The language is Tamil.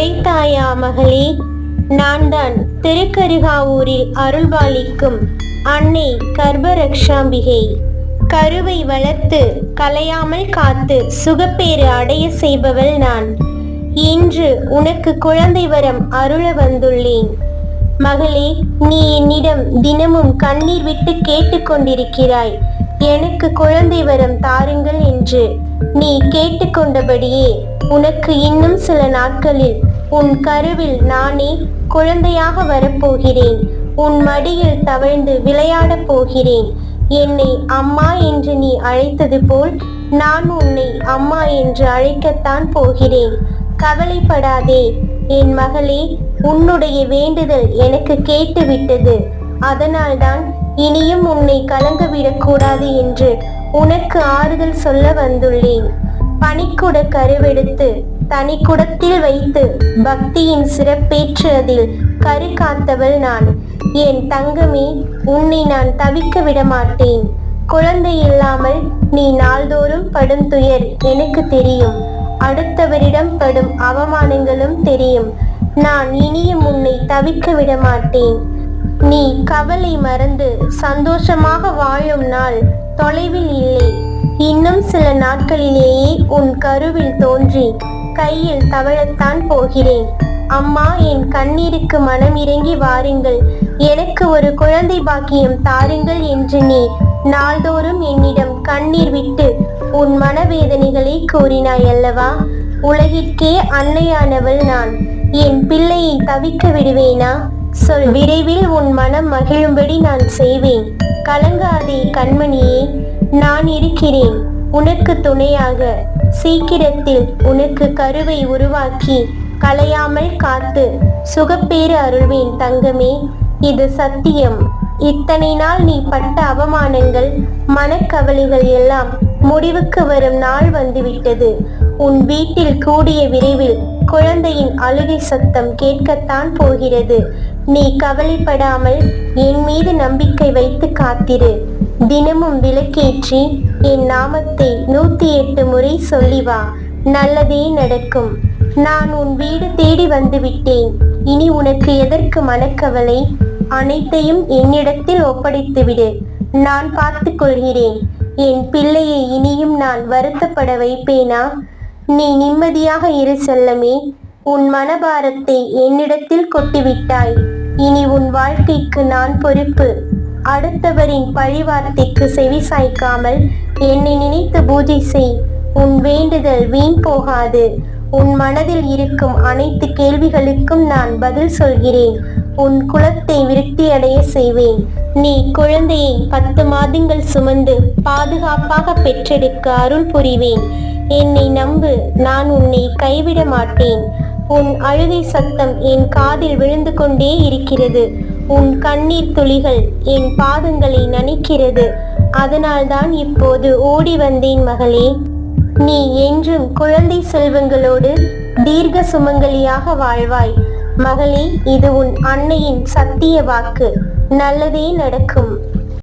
பிழைத்தாயா மகளே? நான் தான் திருக்கருகாவூரில் அருள்பாலிக்கும் அன்னை கர்ப்பரக்ஷாம்பிகை. கருவை வளர்த்து கலையாமல் காத்து சுகப்பேறு அடைய செய்பவள் நான். இன்று உனக்கு குழந்தை வரம் அருள வந்துள்ளேன். மகளே நீ என்னிடம் தினமும் கண்ணீர் விட்டு கேட்டுக்கொண்டிருக்கிறாய் எனக்கு குழந்தை வரம் தாருங்கள் என்று நீ கேட்டுக்கொண்டபடியே உனக்கு இன்னும் சில நாட்களில் உன் கருவில் நானே குழந்தையாக வரப்போகிறேன். உன் மடியில் தவழ்ந்து விளையாடப் போகிறேன். என்னை அம்மா என்று நீ அழைத்தது போல் நான் உன்னை அம்மா என்று அழைக்கத்தான் போகிறேன். கவலைப்படாதே என் மகளே உன்னுடைய வேண்டுதல் எனக்கு கேட்டுவிட்டது. அதனால்தான் இனியும் உன்னை கலங்கவிடக்கூடாது என்று உனக்கு ஆறுதல் சொல்ல வந்துள்ளேன். பனிக்குட கருவெடுத்து தனிக்குடத்தில் வைத்து பக்தியின் சிறப்பேற்று அதில் கரு காத்தவள் நான். என் தங்கமே உன்னை நான் தவிக்க விட மாட்டேன் குழந்தை இல்லாமல் நீ நாள்தோறும் படும் துயர் எனக்கு தெரியும். அடுத்தவரிடம் படும் அவமானங்களும் தெரியும். நான் இனியும் உன்னை தவிக்க விட மாட்டேன் நீ கவலை மறந்து சந்தோஷமாக வாழும் நாள் தொலைவில் இல்லை. இன்னும் சில நாட்களிலேயே உன் கருவில் தோன்றி கையில் தவழத்தான் போகிறேன். அம்மா என் கண்ணீருக்கு மனம் இறங்கி வாருங்கள். எனக்கு ஒரு குழந்தை பாக்கியம் தாருங்கள் என்று நீ நாள்தோறும் என்னிடம் கண்ணீர் விட்டு உன் மனவேதனைகளை கூறினாய் அல்லவா? உலகிற்கே அன்னையானவள் நான். என் பிள்ளையை தவிக்க விடுவேனா? சொல் விரைவில் உன் மனம் மகிழும்படி நான் செய்வேன். கலங்காதே கண்மணியே. நான் இருக்கிறேன். உனக்கு துணையாக சீக்கிரத்தில் உனக்கு கருவை உருவாக்கி கலையாமல் காத்து சுகப்பேறு அருள்வேன் தங்கமே. இது சத்தியம். இத்தனை நாள் நீ பட்ட அவமானங்கள் மனக்கவலைகள் எல்லாம் முடிவுக்கு வரும் நாள் வந்துவிட்டது. உன் வீட்டில் கூடிய விரைவில் குழந்தையின் அழுகை சத்தம் கேட்கத்தான் போகிறது. நீ கவலைப்படாமல் என் மீது நம்பிக்கை வைத்து காத்திரு. தினமும் விளக்கேற்றி என் நாமத்தை நூத்தி எட்டு முறை சொல்லி வா. நல்லதே நடக்கும். நான் உன் வீடு தேடி வந்துவிட்டேன் இனி உனக்கு எதற்கு மனக்கவலை? அனைத்தையும் என்னிடத்தில் ஒப்படைத்துவிடு நான் பார்த்து கொள்கிறேன். என் பிள்ளையை இனியும் நான் வருத்தப்பட வைப்பேனா? நீ நிம்மதியாக இரு செல்லமே. உன் மனபாரத்தை என்னிடத்தில் கொட்டிவிட்டாய். இனி உன் வாழ்க்கைக்கு நான் பொறுப்பு. அடுத்தவரின் பழிவார்த்தைக்கு செவி சாய்க்காமல் என்னை நினைத்து பூஜை செய். உன் வேண்டுதல் வீண் போகாது. உன் மனதில் இருக்கும் அனைத்து கேள்விகளுக்கும் நான் பதில் சொல்கிறேன். உன் குலத்தை விருத்தியடைய செய்வேன். நீ குழந்தையை பத்து மாதங்கள் சுமந்து பாதுகாப்பாக பெற்றெடுக்க அருள் புரிவேன். என்னை நம்பு நான் உன்னை கைவிட மாட்டேன் உன் அழுகை சத்தம் என் காதில் விழுந்து கொண்டே இருக்கிறது. உன் கண்ணீர் துளிகள் என் பாதங்களை நனைக்கிறது. அதனால்தான் இப்போது ஓடி வந்தேன் மகளே. நீ என்றும் குழந்தை செல்வங்களோடு தீர்க்க சுமங்கலியாக வாழ்வாய். மகளே இது உன் அன்னையின் சத்திய வாக்கு. நல்லதே நடக்கும்.